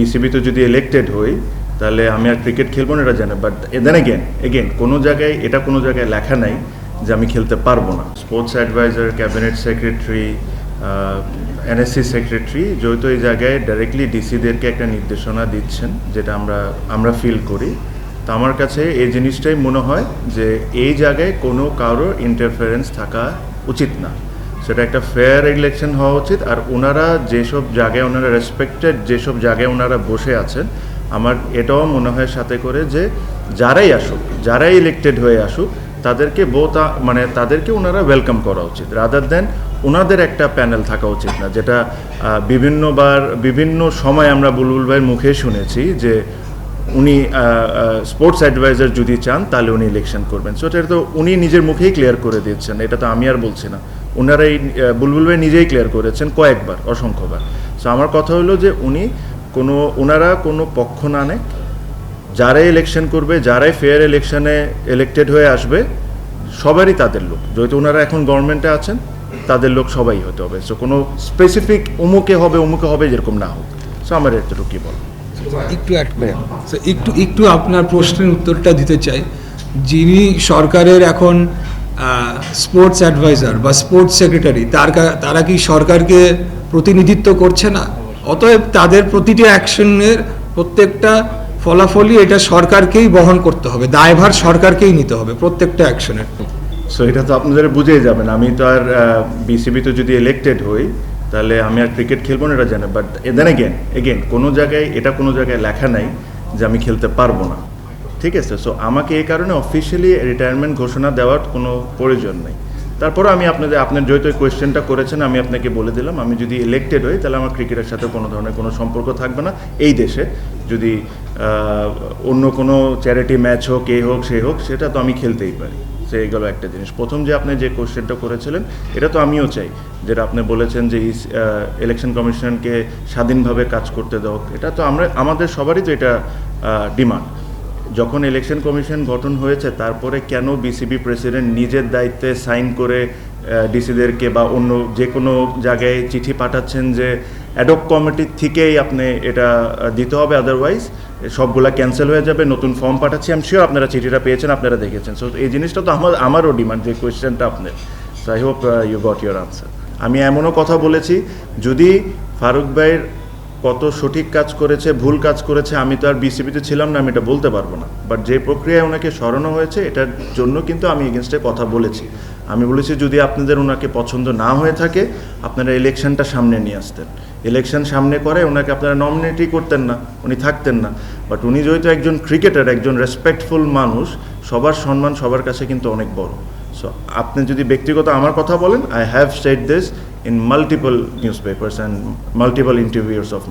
পিসিবিতে যদি ইলেক্টেড হই, তাহলে আমি আর ক্রিকেট খেলব না, এটা জানে। বাট দেন এগেন এগেন কোনো জায়গায়, এটা কোনো জায়গায় লেখা নাই যে আমি খেলতে পারব না। Sports adviser cabinet secretary NSC secretary যেহেতু এই জায়গায় ডাইরেক্টলি ডিসিদেরকে একটা নির্দেশনা দিচ্ছেন, যেটা আমরা আমরা ফিল করি। তো আমার কাছে এই জিনিসটাই মনে হয় যে এই জায়গায় কোনো কারোর ইন্টারফারেন্স থাকা উচিত না। সেটা একটা ফেয়ার ইলেকশন হওয়া উচিত। আর ওনারা যেসব জায়গায় ওনারা রেসপেক্টেড যেসব জায়গায় ওনারা বসে আছেন, আমার এটাও মনে হয় সাথে করে যে যারাই আসুক, যারাই ইলেক্টেড হয়ে আসুক, তাদেরকে বোতা মানে তাদেরকে ওনারা ওয়েলকাম করা উচিত। রাদার দেন ওনাদের একটা প্যানেল থাকা উচিত না, যেটা বিভিন্নবার, বিভিন্ন সময় আমরা বুলবুল ভাইয়ের মুখে শুনেছি যে উনি স্পোর্টস অ্যাডভাইজার যদি চান, তাহলে উনি ইলেকশন করবেন। সো এটা তো উনি নিজের মুখেই ক্লিয়ার করে দিচ্ছেন এটা তো আমি আর বলছি না। ওনারাই আহ, বুলবুল ভাই নিজেই ক্লিয়ার করেছেন কয়েকবার অসংখ্যবার। সো আমার কথা হলো যে উনি কোনো ওনারা কোনো পক্ষ না নেয় যারাই ইলেকশন করবে যারাই ফেয়ার ইলেকশনে ইলেক্টেড হয়ে আসবে সবারই তাদের লোক। যেহেতু ওনারা এখন গভর্নমেন্টে আছেন তাদের লোক সবাই হতে হবে। সো কোনো স্পেসিফিক অমুকে হবে অমুকে হবে যেরকম না হোক। সো আমার এতটুকু কি বল একটু একটু একটু আপনার প্রশ্নের উত্তরটা দিতে চাই। যিনি সরকারের এখন স্পোর্টস অ্যাডভাইজার বা স্পোর্টস সেক্রেটারি তার তারা কি সরকারকে প্রতিনিধিত্ব করছে না? অতএব তাদের প্রতিটি অ্যাকশনের প্রত্যেকটা ফলাফলই এটা সরকারকেই বহন করতে হবে, দায়ভার সরকারকেই নিতে হবে প্রত্যেকটা অ্যাকশনের সো এটা তো আপনাদের বুঝেই যাবেন, আমি তো আর বিসিবিতে যদি ইলেক্টেড হই, তাহলে আমি আর ক্রিকেট খেলব না, এটা জানে বাট দেন এগেন এগেন কোনো জায়গায়, এটা কোনো জায়গায় লেখা নাই যে আমি খেলতে পারব না। ঠিক আছে সো আমাকে এই কারণে অফিসিয়ালি রিটায়ারমেন্ট ঘোষণা দেওয়ার কোনো প্রয়োজন নেই। তারপরে আমি আপনাদের, আপনার যেহেতু কোয়েশ্চেনটা করেছেন, আমি আপনাকে বলে দিলাম, আমি যদি ইলেক্টেড হই, তাহলে আমার ক্রিকেটের সাথে কোনো ধরনের কোনো সম্পর্ক থাকবে না। এই দেশে যদি অন্য কোনো চ্যারিটি ম্যাচ হোক, এ হোক, সে হোক, সেটা তো আমি খেলতেই পারি। সে গেল একটা জিনিস। প্রথম যে আপনি যে কোশ্চেনটা করেছিলেন, এটা তো আমিও চাই, যেটা আপনি বলেছেন যে ইলেকশন কমিশনকে স্বাধীনভাবে কাজ করতে দাও। এটা তো আমরা, আমাদের সবারই তো এটা ডিমান্ড যখন ইলেকশন কমিশন গঠন হয়েছে, তারপরে কেন বিসিবি প্রেসিডেন্ট নিজের দায়িত্বে সাইন করে ডিসিদেরকে বা অন্য যে কোনো জায়গায় চিঠি পাঠাচ্ছেন যে অ্যাডক কমিটির থেকেই আপনি এটা দিতে হবে আদারওয়াইজ সবগুলা ক্যান্সেল হয়ে যাবে, নতুন ফর্ম পাঠাচ্ছি। আমি শিওর আপনারা চিঠিটা পেয়েছেন, আপনারা দেখেছেন। সো এই জিনিসটা তো আমার, আমারও ডিমান্ড যে কোয়েশ্চেনটা আপনার। So I hope you got your answer আমি এমনও কথা বলেছি, যদি ফারুক ভাইয়ের কত সঠিক কাজ করেছে, ভুল কাজ করেছে, আমি তো আর বিসিবিতে ছিলাম না, আমি এটা বলতে পারব না। বাট যে প্রক্রিয়ায় ওনাকে সরানো হয়েছে, এটার জন্য কিন্তু আমি এগেনস্টে কথা বলেছি। আমি বলেছি, যদি আপনাদের ওনাকে পছন্দ না হয়ে থাকে, আপনারা ইলেকশনটা সামনে নিয়ে আসতেন। ইলেকশন সামনে করে ওনাকে আপনারা নমিনেটই করতেন না, উনি থাকতেন না। বাট উনি যেহেতু একজন ক্রিকেটার একজন রেসপেক্টফুল মানুষ, সবার সম্মান সবার কাছে কিন্তু অনেক বড়। সো আপনি যদি ব্যক্তিগত আমার কথা বলেন I have state this in multiple newspapers and multiple interviews of